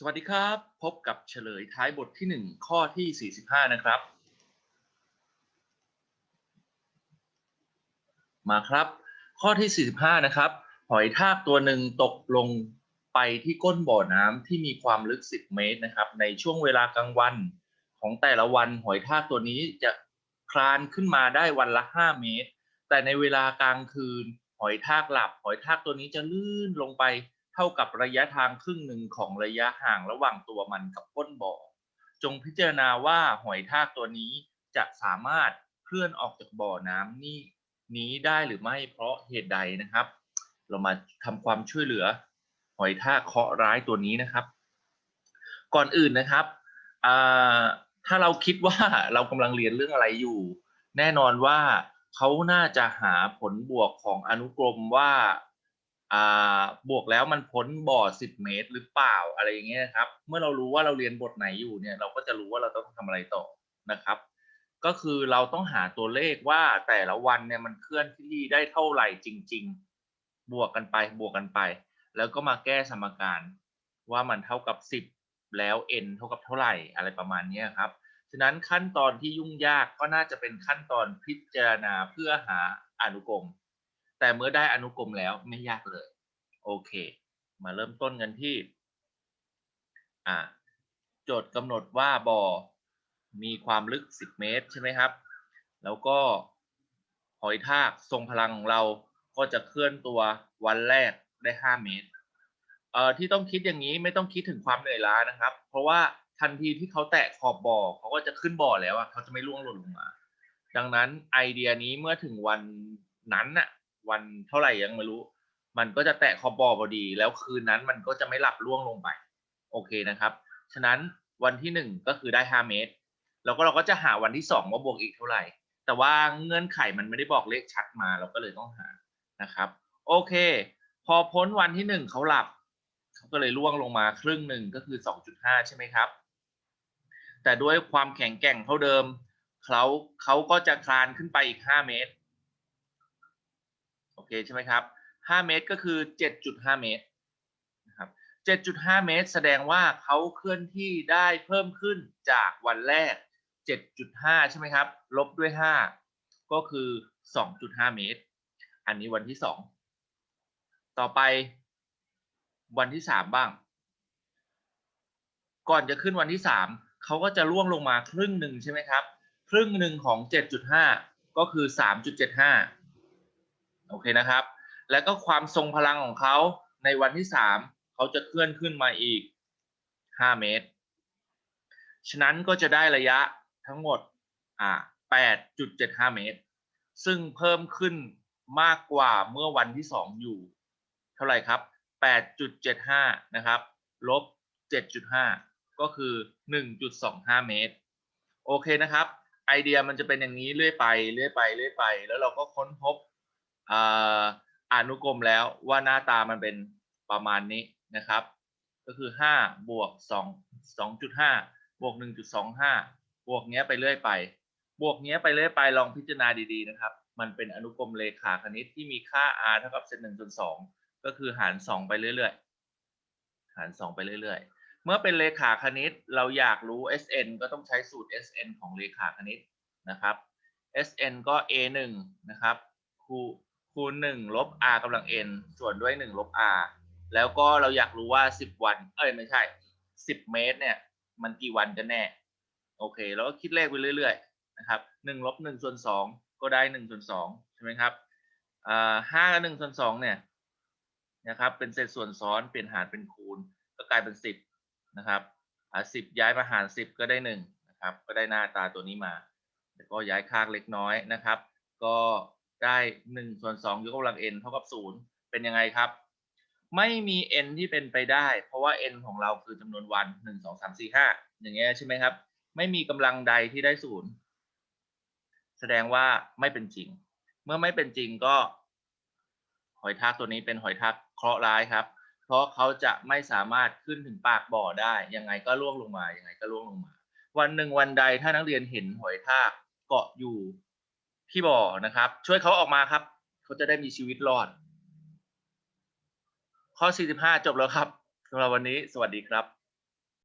สวัสดีครับ พบกับเฉลยท้ายบทที่ 1 ข้อที่ 45 นะครับ มาครับ ข้อที่ 45 นะครับหอยทากตัวหนึ่งตกลงไปที่ก้นบ่อน้ำที่มีความลึก 10 เมตรนะครับ ในช่วงเวลากลางวันของแต่ละวันหอยทากตัวนี้จะคลานขึ้นมาได้วันละ 5 เมตร แต่ในเวลากลางคืน หอยทากหลับ หอยทากตัวนี้จะลื่นลงไป ท่ากับระยะทางครึ่งหนึ่งของระยะห่างระหว่างตัวมันกับก้นบ่อ จงพิจารณาว่าหอยทากตัวนี้จะสามารถเคลื่อนออกจากบ่อน้ำนี่นี้ได้หรือไม่เพราะเหตุใดนะครับ เรามาทำความช่วยเหลือ หอยทากเคาะร้ายตัวนี้นะครับ ก่อนอื่นนะครับถ้าเราคิดว่าเรากำลังเรียนเรื่องอะไรอยู่ แน่นอนว่าเขาน่าจะหาผลบวกของอนุกรมว่า บวกแล้วมันพ้นบ่อ 10 เมตรหรือเปล่าอะไรอย่างเงี้ยครับ เมื่อเรารู้ว่าเราเรียนบทไหนอยู่เนี่ย เราก็จะรู้ว่าเราต้องทำอะไรต่อนะครับ ก็คือเราต้องหาตัวเลขว่าแต่ละวันเนี่ยมันเคลื่อนที่ได้เท่าไหร่จริง ๆ บวกกันไปบวกกันไป แล้วก็มาแก้สมการว่ามันเท่ากับ 10 แล้ว n เท่ากับเท่าไหร่อะไรประมาณนี้ครับฉะนั้นขั้นตอนที่ยุ่งยากก็น่าจะเป็นขั้นตอนพิจารณาเพื่อหาอนุกรม แต่เมื่อได้อนุกรมแล้วไม่ยากเลย โอเค มาเริ่มต้นกันที่อ่าโจทย์กำหนดว่าบ่อมีความลึก 10 เมตรใช่ไหมครับ แล้วก็หอยทากทรงพลังของเราก็จะเคลื่อนตัววันแรกได้ 5 เมตรเอ่อที่ต้องคิดอย่างนี้ไม่ต้องคิดถึงความเหนื่อยล้านะครับ เพราะว่าทันทีที่เขาแตะขอบบ่อเขาก็จะขึ้นบ่อแล้วอะเขาจะไม่ร่วงหล่นลงมา ดังนั้นไอเดียนี้เมื่อถึงวันนั้นอะ วันเท่าไหร่ยังไม่รู้ มันก็จะแตะขอบบ่อพอดี แล้วคืนนั้นมันก็จะไม่หลับร่วงลงไป โอเคนะครับ ฉะนั้นวันที่หนึ่งก็คือได้ 5 เมตร แล้วก็เราก็จะหาวันที่สองว่าบวกอีกเท่าไหร่ แต่ว่าเงื่อนไขมันไม่ได้บอกเลขชัดมา เราก็เลยต้องหานะครับ โอเค พอพ้นวันที่หนึ่งเขาหลับเขาก็เลยล่วงลงมาครึ่งหนึ่งก็คือ 2.5 ใช่ไหมครับ แต่ด้วยความแข็งแกร่งเท่าเดิมเขาเขาก็จะคลานขึ้นไปอีก 5 เมตร โอเคใช่ไหมครับ5เมตรก็คือ7.5เมตรนะครับ7.5เมตร แสดงว่าเขาเคลื่อนที่ได้เพิ่มขึ้นจากวันแรก7.5ใช่ไหมครับ ลบด้วย5ก็คือ2.5เมตร อันนี้วันที่2ต่อไปวันที่3บ้าง ก่อนจะขึ้นวันที่3เขาก็จะล่วงลงมาครึ่งหนึ่งใช่ไหมครับ ครึ่งหนึ่งของ7.5ก็คือ3.75 โอเคนะครับ แล้วก็ความทรงพลังของเขาในวันที่ 3 เขาจะเคลื่อนขึ้นมาอีก 5 เมตร ฉะนั้นก็จะได้ระยะทั้งหมดอ่า8.75 เมตร ซึ่งเพิ่มขึ้นมากกว่าเมื่อวันที่ 2 อยู่ เท่าไหร่ครับ 8.75 นะครับลบ 7.5 ก็คือ 1.25 เมตร โอเคนะครับ ไอเดียมันจะเป็นอย่างนี้เรื่อยไป เรื่อยไป เรื่อยไป แล้วเราก็ค้นพบ อ่านุกรมแล้วว่าหน้าตามันเป็นประมาณนี้นะครับ ก็คือ 5 บวก 2 2.5 บวก 1.25 บวกเนี้ยไปเรื่อยไป บวกเนี้ยไปเรื่อยไปลองพิจารณาดีๆนะครับ มันเป็นอนุกรมเลขาคณิตที่มีค่า r เท่ากับเศษ1ส่วน2ก็คือหาร 2 ไปเรื่อยๆ หาร 2 ไปเรื่อยๆ เมื่อเป็นเลขาคณิตเราอยากรู้ SN ก็ต้องใช้สูตร SN ของเลขาคณิตนะครับ SN ก็ A 1นะครับคู คูณ1ลบ r กำลัง n ส่วนด้วย1ลบ r แล้วก็เราอยากรู้ว่า10วัน เอ้ยไม่ใช่10เมตรเนี่ย มันกี่วันกันแน่ โอเค แล้วก็คิดเลขไปเรื่อยๆนะครับ1ลบ1ส่วน2ก็ได้1ส่วน2ใช่ไหมครับอ่า5กับ1ส่วน2เนี่ยนะครับ เป็นเศษส่วนซ้อนเปลี่ยนหารเป็นคูณ ก็กลายเป็น10นะครับอ่า10ย้ายมาหาร10ก็ได้1นะครับ ก็ได้หน้าตาตัวนี้มาแล้วก็ย้ายค่างเล็กน้อยนะครับ ก็ ได้1ส่วน2ยกกำลัง n เท่ากับ0เป็นยังไงครับ ไม่มี n ที่เป็นไปได้ เพราะว่า n ของเราคือจำนวนวัน1 2 3 4 5องสามสี่ห้าอย่างเงี้ยใช่ไหมครับ ไม่มีกำลังใดที่ได้0แสดงว่าไม่เป็นจริง เมื่อไม่เป็นจริงก็ หอยทากตัวนี้เป็นหอยทากเคราะห์ร้ายครับ เพราะเขาจะไม่สามารถขึ้นถึงปากบ่อได้ ยังไงก็ล่วงลงมา ยังไงก็ล่วงลงมา วันหนึ่งวันใดถ้านักเรียนเห็นหอยทากเกาะอยู่ พี่บ่อนะครับ ช่วยเขาออกมาครับ เขาจะได้มีชีวิตรอด ข้อ 45 จบแล้วครับสำหรับวันนี้สวัสดีครับ